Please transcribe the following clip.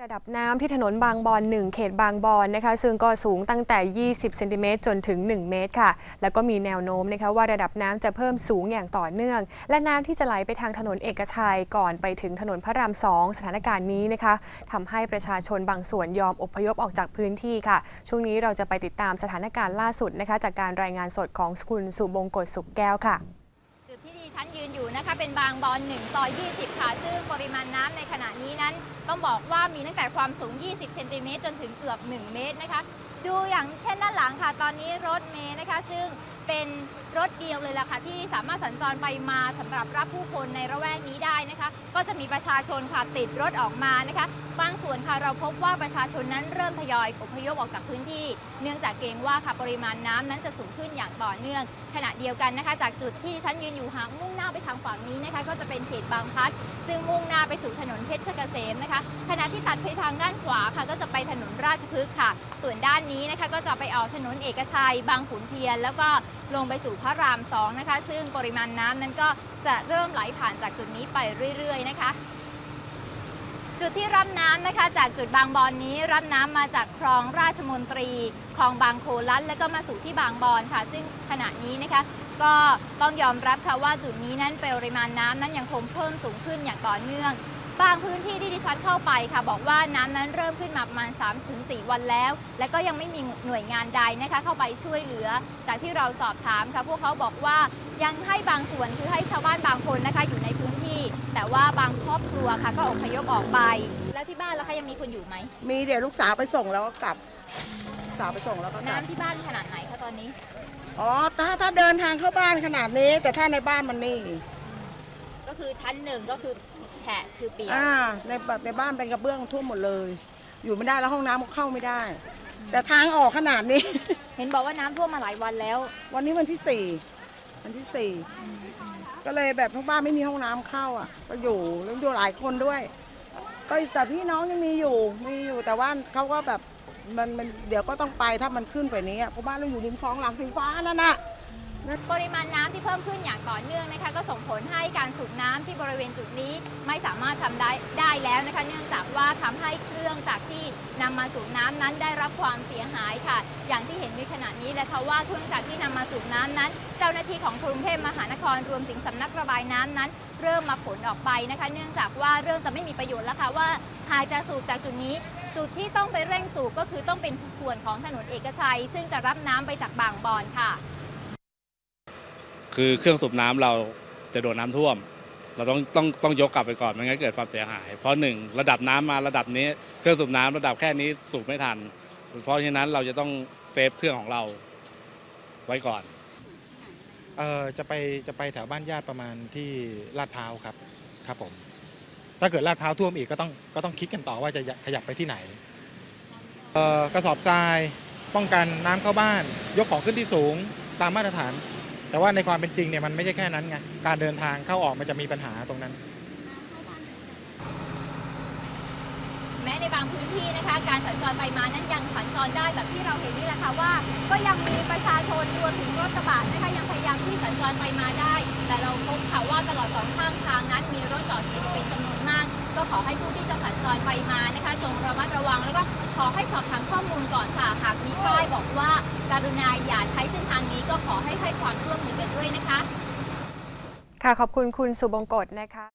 ระดับน้ำที่ถนนบางบอน 1 เขตบางบอนนะคะ ซึ่งก็สูงตั้งแต่ 20 เซนติเมตรจนถึง 1 เมตรค่ะ แล้วก็มีแนวโน้มนะคะว่าระดับน้ำจะเพิ่มสูงอย่างต่อเนื่อง และน้ำที่จะไหลไปทางถนนเอกชัยก่อนไปถึงถนนพระรามสองสถานการณ์นี้นะคะทำให้ประชาชนบางส่วนยอมอพยพออกจากพื้นที่ค่ะ ช่วงนี้เราจะไปติดตามสถานการณ์ล่าสุดนะคะ จากการรายงานสดของคุณสุบงกฎสุขแก้วค่ะ ที่ฉันยืนอยู่นะคะเป็นบางบอน1ซอย 20 ค่ะ ซึ่งปริมาณน้ำในขณะนี้นั้น ต้องบอกว่ามีตั้งแต่ความสูง 20 เซนติเมตรจนถึงเกือบ 1 เมตรนะคะ ดูอย่างเช่นด้านหลังค่ะ ตอนนี้รถเมย์นะคะ ซึ่งเป็นรถเดียวเลยล่ะค่ะที่สามารถสัญจรไปมาสำหรับรับผู้คนในระแวกนี้ได้นะคะ จะมีประชาชนค่ะติดรถออกมานะคะบางส่วนค่ะเราพบว่าประชาชนนั้นเริ่มทยอยอพยพออกจากพื้นที่ เนื่องจากเกรงว่าค่ะปริมาณน้ำนั้นจะสูงขึ้นอย่างต่อเนื่อง ขณะเดียวกันนะคะ จากจุดที่ฉันยืนอยู่หางมุ่งหน้าไปทางฝั่งนี้นะคะ ก็จะเป็นเขตบางพลัดซึ่งมุ่งหน้าไปสู่ถนนเพชรเกษมนะคะ ขณะที่ตัดไปทางด้านขวาค่ะก็จะไปถนนราชพฤกษ์ค่ะ ส่วนด้านนี้นะคะก็จะไปออกถนนเอกชัย บางขุนเทียน แล้วก็ ลงไปสู่พระรามสองนะคะ ซึ่งปริมาณน้ำนั้นก็จะเริ่มไหลผ่านจากจุดนี้ไปเรื่อย ๆ นะคะ จุดที่รับน้ำนะคะ จากจุดบางบอนนี้รับน้ำมาจากคลองราชมนตรีคลองบางโคลัดแล้วก็มาสู่ที่บางบอนค่ะ ซึ่งขณะนี้นะคะ ก็ต้องยอมรับค่ะว่าจุดนี้นั้นปริมาณน้ำนั้นยังคงเพิ่มสูงขึ้นอย่างต่อเนื่อง บางพื้นที่ที่ดิฉันเข้าไปค่ะ บอกว่าน้ำนั้นเริ่มขึ้นมาประมาณ 3-4 วันแล้ว และก็ยังไม่มีหน่วยงานใดนะคะ เข้าไปช่วยเหลือ จากที่เราสอบถามค่ะพวกเขาบอกว่ายังให้บางส่วนคือให้ชาวบ้านบางคนนะคะอยู่ในพื้นที่ แต่ว่าบางครอบครัวค่ะ ก็อพยพออกไป แล้วที่บ้านแล้วคะยังมีคนอยู่ไหมมีเดี๋ยวลูกสาวไปส่งแล้วก็กลับสาวไปส่งแล้วก็กลับน้ำที่บ้านขนาดไหนคะตอนนี้อ๋อถ้าถ้าเดินทางเข้าบ้านขนาดนี้ แต่ถ้าในบ้านมันนี่ ก็คือชั้นหนึ่งก็คือแฉะคือเปียกอ่าในแบบในบ้านเป็นกระเบื้องท่วมหมดเลย อยู่ไม่ได้แล้วห้องน้ำก็เข้าไม่ได้ แต่ทางออกขนาดนี้ เห็นบอกว่าน้ำท่วมมาหลายวันแล้ว วันนี้วันที่สี่วันที่สี่ก็เลยแบบทุกบ้านไม่มีห้องน้ำเข้าอะ ก็อยู่แล้วอยู่หลายคนด้วย ก็แต่พี่น้องยังมีอยู่มีอยู่แต่ว่าเขาก็แบบมันมันเดี๋ยวก็ต้องไปถ้ามันขึ้นไปนี้อะเพราะบ้านเราอยู่ริมคลองหลังสีฟ้านั่นน่ะ ปริมาณน้ำที่เพิ่มขึ้นอย่างต่อเนื่องนะคะ ก็ส่งผลให้การสูบน้ำที่บริเวณจุดนี้ไม่สามารถทำได้ได้แล้วนะคะ เนื่องจากว่าทำให้เครื่องจากที่นำมาสูบน้ำนั้นได้รับความเสียหายค่ะ อย่างที่เห็นในขณะนี้เลยค่ะว่าเครื่องจากที่นำมาสูบน้ำนั้น เจ้าหน้าที่ของกรุงเทพมหานครรวมถึงสำนักระบายน้ำนั้น เริ่มมาขนออกไปนะคะ เนื่องจากว่าเริ่มจะไม่มีประโยชน์แล้วค่ะว่าหากจะสูบจากจุดนี้จุดที่ต้องไปเร่งสูบก็คือต้องเป็นส่วนของถนนเอกชัย ซึ่งจะรับน้ำไปจากบางบอนค่ะ คือเครื่องสูบน้ำเราจะโดนน้ำท่วม เราต้องต้องต้องยกกลับไปก่อนไม่งั้นเกิดความเสียหาย เพราะหนึ่งระดับน้ำมาระดับนี้ เครื่องสูบน้ำระดับแค่นี้สูบไม่ทัน เพราะฉะนั้นเราจะต้องเซฟเครื่องของเราไว้ก่อนเอ่อจะไปจะไปแถวบ้านญาติประมาณที่ลาดพร้าวครับครับผม ถ้าเกิดลาดพร้าวท่วมอีกก็ต้องก็ต้องคิดกันต่อว่าจะขยับไปที่ไหนเอ่อกระสอบทราย ป้องกันน้ำเข้าบ้าน ยกของขึ้นที่สูง ตามมาตรฐาน แต่ว่าในความเป็นจริงเนี่ยมันไม่ใช่แค่นั้นไงการเดินทางเข้าออกมันจะมีปัญหาตรงนั้น แม้ในบางพื้นที่นะคะ การสัญจรไปมานั้นยังสัญจรได้แบบที่เราเห็นนี่แหละค่ะว่า ก็ยังมีประชาชนรวมถึงรถกระบะนะคะยังพยายามที่สัญจรไปมาได้ แต่เราพบค่ะว่าตลอดสองข้างทางนั้นมีรถจอด ขอให้ผู้ที่จะสัญจรไปมานะคะจงระมัดระวังแล้วก็ขอให้สอบถามข้อมูลก่อนค่ะหากมีป้ายบอกว่าการุณาอย่าใช้เส้นทางนี้ก็ขอให้ให้ความร่วมมือกันด้วยนะคะ ค่ะขอบคุณคุณสุบงกตนะคะ